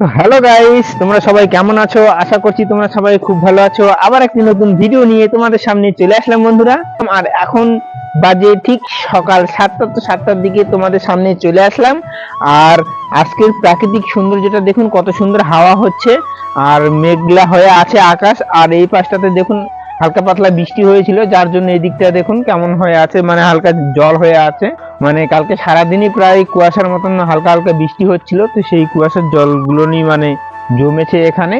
তো hello guys তোমরা সবাই কেমন আছো? আশা করছি তোমরা সবাই খুব ভালো আছো। আবার একটি নতুন ভিডিও নিয়ে তোমাদের সামনে চলে আসলাম বন্ধুরা। আর এখন বাজে ঠিক সকাল সাতটা, তো সাতটার দিকে তোমাদের সামনে চলে আসলাম। আর আজকের প্রাকৃতিক সৌন্দর্যটা দেখুন কত সুন্দর হাওয়া হচ্ছে। আর মেঘলা হয়ে আছে আকাশ। আর এই পাশটাতে দেখুন হালকা পাতলা বৃষ্টি হয়েছিল, যার জন্য এই দিকটা দেখুন কেমন হয়ে আছে মানে হালকা জল হয়ে আছে। মানে কালকে সারাদিনই প্রায় কুয়াশার মতন হালকা হালকা বৃষ্টি হচ্ছিল, তো সেই কুয়াশার জলগুলো নিয়ে মানে জমেছে এখানে।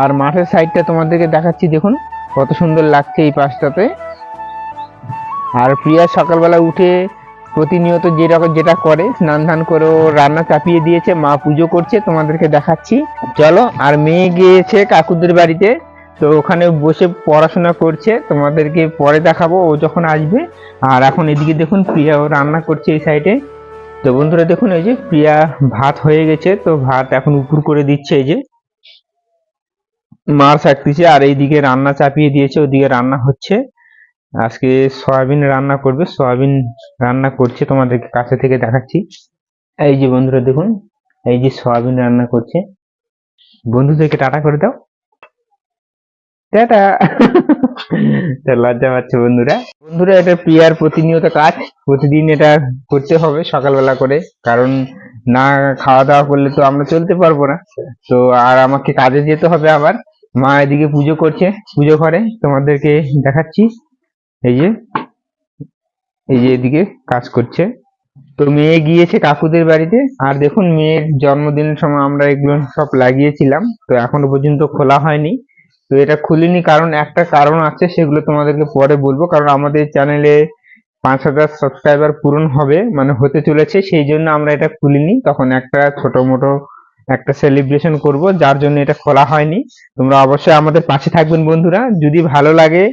আর মাঠের সাইডটা তোমাদেরকে দেখাচ্ছি, দেখুন কত সুন্দর লাগছে এই পাশটাতে। আর প্রিয়া সকালবেলা উঠে প্রতিনিয়ত যেরকম যেটা করে, স্নান ধান করে রান্না চাপিয়ে দিয়েছে, মা পুজো করছে, তোমাদেরকে দেখাচ্ছি। চলো, আর মেয়ে গিয়েছে কাকুদের বাড়িতে। তো ওখানে বসে পড়াশোনা করছে, তোমাদেরকে পরে দেখাবো, ও যখন আসবে। আর এখন এদিকে দেখুন, প্রিয়া ও রান্না করছে এই সাইডে। তো বন্ধুরা দেখুন, এই যে প্রিয়া ভাত হয়ে গেছে, তো ভাত এখন উপর করে দিচ্ছে এই যে। মার সাকতেছে আর এইদিকে রান্না চাপিয়ে দিয়েছে, ওদিকে রান্না হচ্ছে। আজকে সয়াবিন রান্না করবে, সয়াবিন রান্না করছে, তোমাদেরকে কাছে থেকে দেখাচ্ছি। এই যে বন্ধুরা দেখুন, এই যে সয়াবিন রান্না করছে। বন্ধুদেরকে টাটা করে দাও। টাটা। লজ্জা পাচ্ছে বন্ধুরা। বন্ধুরা, এটা প্রিয়ার প্রতিনিয়ত কাজ। প্রতিদিন এটা করতে হবে সকালবেলা করে। কারণ না খাওয়া দাওয়া করলে তো আমরা চলতে পারব না। তো আর আমাকে কাজে যেতে হবে আবার। মা এদিকে পুজো করছে, পুজো ঘরে তোমাদেরকে দেখাচ্ছি। এই যে এই যে এদিকে কাজ করছে। তো মেয়ে গিয়েছে কাকুদের বাড়িতে। আর দেখুন, মেয়ের জন্মদিনের সময় আমরা এগুলো সব লাগিয়েছিলাম। তো এখনও পর্যন্ত খোলা হয়নি। তো এটা খুলিনি, কারণ একটা কারণ আছে, সেগুলো তোমাদেরকে পরে বলব। কারণ আমাদের চ্যানেলে পাঁচ হাজার সাবস্ক্রাইবার পূরণ হবে মানে হতে চলেছে, সেই জন্য আমরা এটা খুলিনি। তখন একটা ছোট মোটো একটা সেলিব্রেশন করব, যার জন্য এটা খোলা হয়নি। তোমরা অবশ্যই আমাদের পাশে থাকবেন বন্ধুরা। যদি ভালো লাগে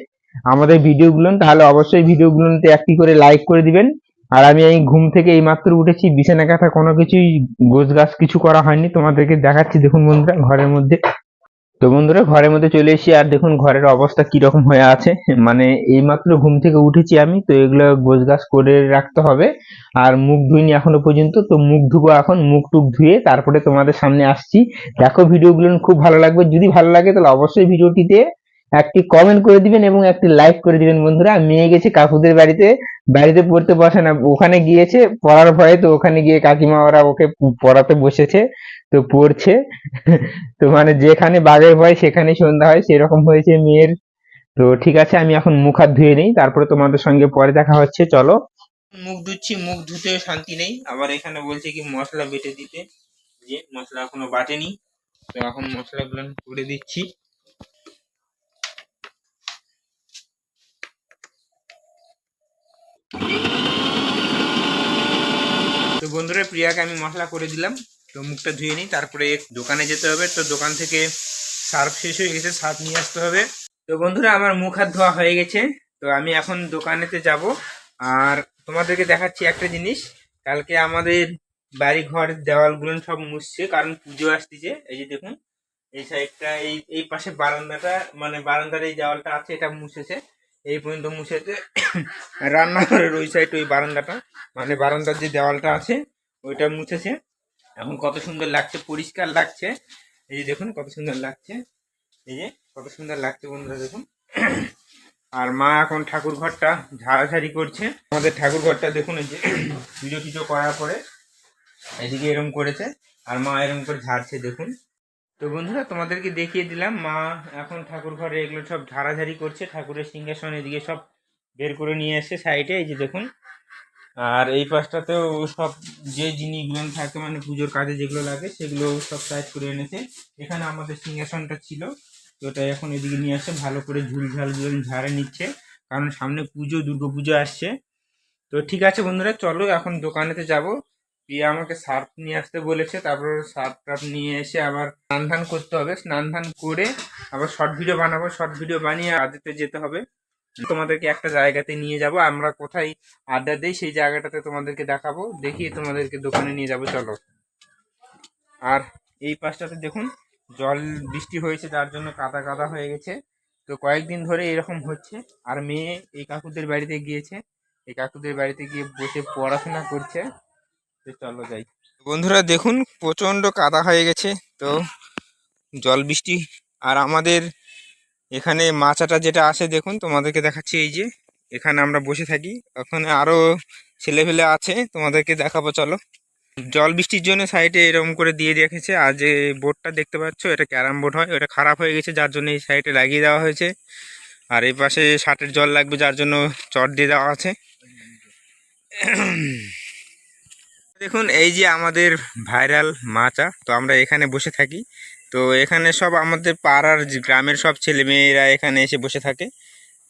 আমাদের ভিডিওগুলো, তাহলে অবশ্যই ভিডিওগুলোতে একটি করে লাইক করে দিবেন। আর আমি এই ঘুম থেকে এই মাত্র উঠেছি বিছানা কাঁথা কোনো কিছুই গোছ গাছ কিছু করা হয়নি। তোমাদেরকে দেখাচ্ছি, দেখুন বন্ধুরা, ঘরের মধ্যে। তো বন্ধুরা, ঘরের মধ্যে চলে এসেছি আর দেখুন ঘরের অবস্থা কীরকম হয়ে আছে। মানে এইমাত্র ঘুম থেকে উঠেছি আমি, তো এগুলো গোছ গাছ করে রাখতে হবে। আর মুখ ধুইনি এখনও পর্যন্ত, তো মুখ ধুবো এখন, মুখ টুক ধুয়ে তারপরে তোমাদের সামনে আসছি। দেখো ভিডিওগুলো খুব ভালো লাগবে। যদি ভালো লাগে তাহলে অবশ্যই ভিডিওটিতে একটি কমেন্ট করে দিবেন এবং একটি লাইক করে দিবেন, বন্ধুরা। মেয়ে গেছে কাকুদের বাড়িতে। বাড়িতে পড়তে বসে না, ওখানে গিয়েছে, পড়ার ভয়ে তো ওখানে গিয়ে কাকিমা ওরা ওকে পড়াতে বসেছে, তো পড়ছে। তো মানে যেখানে বাঘের ভয়, সেখানে সন্ধ্যা হয়, সেরকম হয়েছে মেয়ের। তো ঠিক আছে, আমি এখন মুখ হাত ধুয়ে নিই। তারপরে তোমাদের সঙ্গে পরে দেখা হচ্ছে, চলো। মুখ ধুচ্ছি, মুখ ধুতেও শান্তি নেই। আবার এখানে বলছে কি, মশলা বেটে দিতে। যে মশলা এখনও বাটেনি, তো এখন মশলাগুলো করে দিচ্ছি। তো বন্ধুরা, প্রিয়াকে আমি মশলা করে দিলাম। তো মুখটা ধুয়ে নিই, তারপরে দোকানে যেতে হবে। তো দোকান থেকে সার্ফ শেষ হয়ে গেছে, সার্ফ নিয়ে আসতে হবে। তো বন্ধুরা, আমার মুখ হাত ধোয়া হয়ে গেছে। তো আমি এখন দোকানেতে যাব। আর তোমাদেরকে দেখাচ্ছি একটা জিনিস। কালকে আমাদের বাড়ি ঘর দেওয়ালগুলো সব মুছছে, কারণ পুজো আসতেছে। এই যে দেখুন, এই সাইডটা এই এই পাশে বারান্দাটা মানে বারান্দার এই দেওয়ালটা আছে, এটা মুছেছে। এই পর্যন্ত মুছেছে রান্নাঘরের ওই সাইড ওই বারান্দাটা মানে বারান্দার যে দেওয়ালটা আছে, ওইটা মুছেছে। এখন কত সুন্দর লাগছে, পরিষ্কার লাগছে। এই যে দেখুন কত সুন্দর লাগছে। এই যে কত সুন্দর লাগছে বন্ধুরা, দেখুন। আর মা এখন ঠাকুর ঘরটা ঝাড়াঝাড়ি করছে। আমাদের ঠাকুর ঘরটা দেখুন এই যে, পুজো টুজো করার পরে এদিকে এরম করেছে, আর মা এরম করে ঝাড়ছে, দেখুন। তো বন্ধুরা, তোমাদেরকে দেখিয়ে দিলাম, মা এখন ঠাকুর ঘরে এগুলো সব ঝাড়াঝাড়ি করছে, ঠাকুরের সিংহাসন এদিকে সব বের করে নিয়ে এসে সাইডে, এই যে দেখুন। আর এই পাশটাতেও সব যে জিনিসগুলো থাকে মানে পুজোর কাজে যেগুলো লাগে সেগুলো সব সাইড করে এনেছে। এখানে আমাদের সিংহাসনটা ছিল ওটা এখন এদিকে নিয়ে আসে ভালো করে ঝুল ঝালগুলো ঝাড়ে নিচ্ছে, কারণ সামনে পুজো, দুর্গা পুজো আসছে। তো ঠিক আছে বন্ধুরা, চলো এখন দোকানেতে যাব। প্রিয়া আমাকে সার্ফ নিয়ে আসতে বলেছে, তারপর সার্ফ টার্ফ নিয়ে এসে আবার স্নান ধান করতে হবে। স্নান ধান করে আবার শর্ট ভিডিও বানাবো, শর্ট ভিডিও বানিয়ে আদিতে যেতে হবে। তোমাদেরকে একটা জায়গাতে নিয়ে যাব, আমরা কোথায় আড্ডা দেই সেই জায়গাটাতে তোমাদেরকে দেখাবো। দেখিয়ে তোমাদেরকে দোকানে নিয়ে যাব, চলো। আর এই পাশটাতে দেখুন, জল বৃষ্টি হয়েছে, যার জন্য কাদা কাদা হয়ে গেছে। তো কয়েকদিন ধরে এরকম হচ্ছে। আর মেয়ে এই কাকুদের বাড়িতে গিয়েছে, এই কাকুদের বাড়িতে গিয়ে বসে পড়াশোনা করছে। চলো যাই। বন্ধুরা দেখুন প্রচণ্ড কাদা হয়ে গেছে, তো জল বৃষ্টি। আর আমাদের এখানে মাচাটা যেটা আছে, দেখুন, তোমাদেরকে দেখাচ্ছি এই যে। এখানে আমরা বসে থাকি। ওখানে আরও ছেলেপেলে আছে, তোমাদেরকে দেখাবো, চলো। জল বৃষ্টির জন্য সাইডে এরকম করে দিয়ে রেখেছে। আর যে বোর্ডটা দেখতে পাচ্ছ, এটা ক্যারাম বোর্ড হয়, ওটা খারাপ হয়ে গেছে, যার জন্য এই সাইডে লাগিয়ে দেওয়া হয়েছে। আর এই পাশে ষাটের জল লাগবে, যার জন্য চট দিয়ে দেওয়া আছে। দেখুন, এই যে আমাদের ভাইরাল মাচা, তো আমরা এখানে বসে থাকি। তো এখানে সব আমাদের পাড়ার গ্রামের সব ছেলে মেয়েরা এখানে এসে বসে থাকে।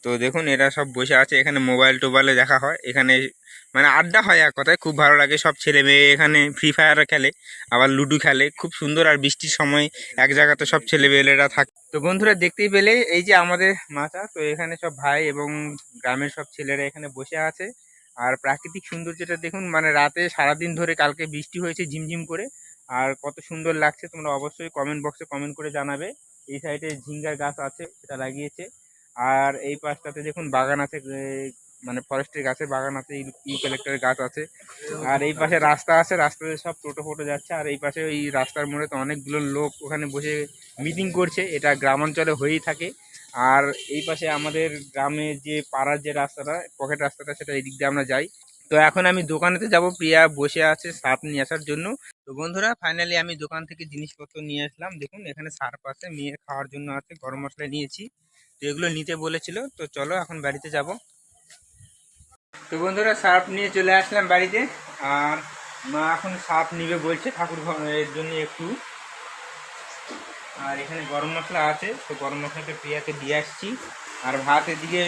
তো দেখুন, এরা সব বসে আছে। এখানে মোবাইল টোবাইলে দেখা হয়। এখানে মানে আড্ডা হয় এক কথায়। খুব ভালো লাগে। সব ছেলে মেয়ে এখানে ফ্রি ফায়ার খেলে, আবার লুডো খেলে। খুব সুন্দর আর বৃষ্টির সময় এক জায়গাতে সব ছেলে মেয়েরা থাকে। তো বন্ধুরা, দেখতেই পেলে এই যে আমাদের মাচা। তো এখানে সব ভাই এবং গ্রামের সব ছেলেরা এখানে বসে আছে। আর প্রাকৃতিক সৌন্দর্যটা দেখুন মানে রাতে সারাদিন ধরে কালকে বৃষ্টি হয়েছে ঝিমঝিম করে, আর কত সুন্দর লাগছে, তোমরা অবশ্যই কমেন্ট বক্সে কমেন্ট করে জানাবে। এই সাইডে ঝিঙ্গার গাছ আছে, সেটা লাগিয়েছে। আর এই পাশটাতে দেখুন, বাগান আছে মানে ফরেস্টের গাছের বাগান আছে ইউক্যালিপ্টাসের গাছ আছে। আর এই পাশে রাস্তা আছে, রাস্তাতে সব টোটো ফোটো যাচ্ছে, আর এই পাশে ওই রাস্তার মোড়ে তো অনেকগুলো লোক ওখানে বসে মিটিং করছে, এটা গ্রামাঞ্চলে হয়েই থাকে। আর এই পাশে আমাদের গ্রামে যে পাড়ার যে রাস্তাটা পকেট রাস্তাটা, সেটা এই দিক দিয়ে আমরা যাই। তো এখন আমি দোকানেতে যাব, প্রিয়া বসে আছে সার্ফ নিয়ে আসার জন্য। তো বন্ধুরা ফাইনালি আমি দোকান থেকে জিনিসপত্র নিয়ে আসলাম। দেখুন, এখানে সার্ফ আছে মেয়ের খাওয়ার জন্য আছে, গরম মশলা নিয়েছি। তো এগুলো নিতে বলেছিল। তো চলো, এখন বাড়িতে যাব। তো বন্ধুরা, সার্ফ নিয়ে চলে আসলাম বাড়িতে। আর মা এখন সার্ফ নিবে বলছে, ঠাকুর ঘরের জন্য একটু। আর এখানে গরম মশলা আছে, তো গরম মশলাটা প্রিয়াকে দিয়ে আসছি। আর ভাত এদিকে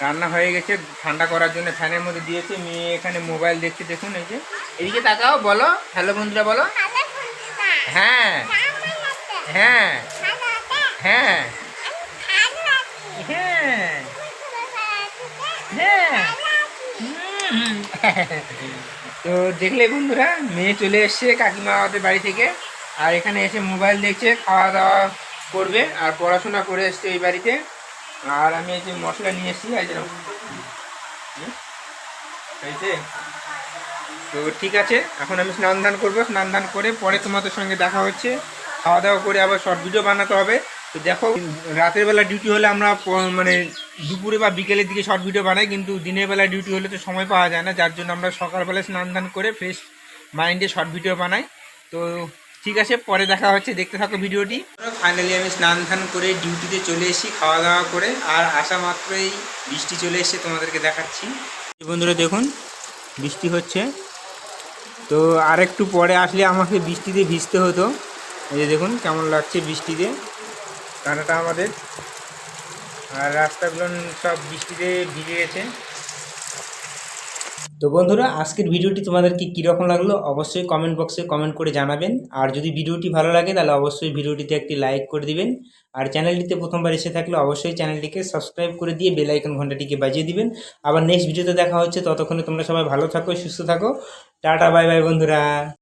রান্না হয়ে গেছে, ঠান্ডা করার জন্য ফ্যানের মধ্যে দিয়েছে। মেয়ে এখানে মোবাইল দেখছে, দেখুন এই যে। এদিকে তাকাও, বলো। হ্যালো বন্ধুরা, বলো। হ্যাঁ। হ্যাঁ। হ্যাঁ। হ্যাঁ। হ্যাঁ তো দেখলে বন্ধুরা, মেয়ে চলে এসছে কাকিমা আমাদের বাড়ি থেকে। আর এখানে এসে মোবাইল দেখছে খাওয়া দাওয়া করবে আর পড়াশোনা করে এসছে এই বাড়িতে। আর আমি এই যে মশলা নিয়ে এসেছি? হয়েছে তো ঠিক আছে, এখন আমি স্নান ধান করব। স্নান ধান করে পরে তোমাদের সঙ্গে দেখা হচ্ছে। খাওয়া দাওয়া করে আবার শর্ট ভিডিও বানাতে হবে। তো দেখো, রাতের বেলা ডিউটি হলে আমরা মানে দুপুরে বা বিকেলের দিকে শর্ট ভিডিও বানাই, কিন্তু দিনের বেলা ডিউটি হলে তো সময় পাওয়া যায় না। যার জন্য আমরা সকালবেলা স্নান ধান করে ফ্রেশ মাইন্ডে শর্ট ভিডিও বানাই। তো ঠিক আছে, পরে দেখা হচ্ছে, দেখতে থাকো ভিডিওটি। ফাইনালি আমি স্নান ধান করে ডিউটিতে চলে এসেছি খাওয়া দাওয়া করে, আর আসা মাত্রই বৃষ্টি চলে এসেছে, তোমাদেরকে দেখাচ্ছি। বন্ধুরা, দেখুন, বৃষ্টি হচ্ছে। তো আর একটু পরে আসলে আমাকে বৃষ্টিতে ভিজতে হতো। এই যে দেখুন, কেমন লাগছে বৃষ্টিতে। কানাটা আমাদের। আর রাস্তাগুলো সব বৃষ্টিতে ভিজে গেছে। তো বন্ধুরা, আজকের ভিডিওটি তোমাদেরকে কীরকম লাগল অবশ্যই কমেন্ট বক্সে কমেন্ট করে জানাবেন। আর যদি ভিডিওটি ভালো লাগে, তাহলে অবশ্যই ভিডিওটিতে একটি লাইক করে দিবেন। আর চ্যানেলটিতে প্রথমবার এসে থাকলে অবশ্যই চ্যানেলটিকে সাবস্ক্রাইব করে দিয়ে বেলাইকন ঘন্টাটিকে বাজিয়ে দিবেন। আবার নেক্সট ভিডিওতে দেখা হচ্ছে, ততক্ষণে তোমরা সবাই ভালো থাকো, সুস্থ থাকো। টাটা বাই বাই বন্ধুরা।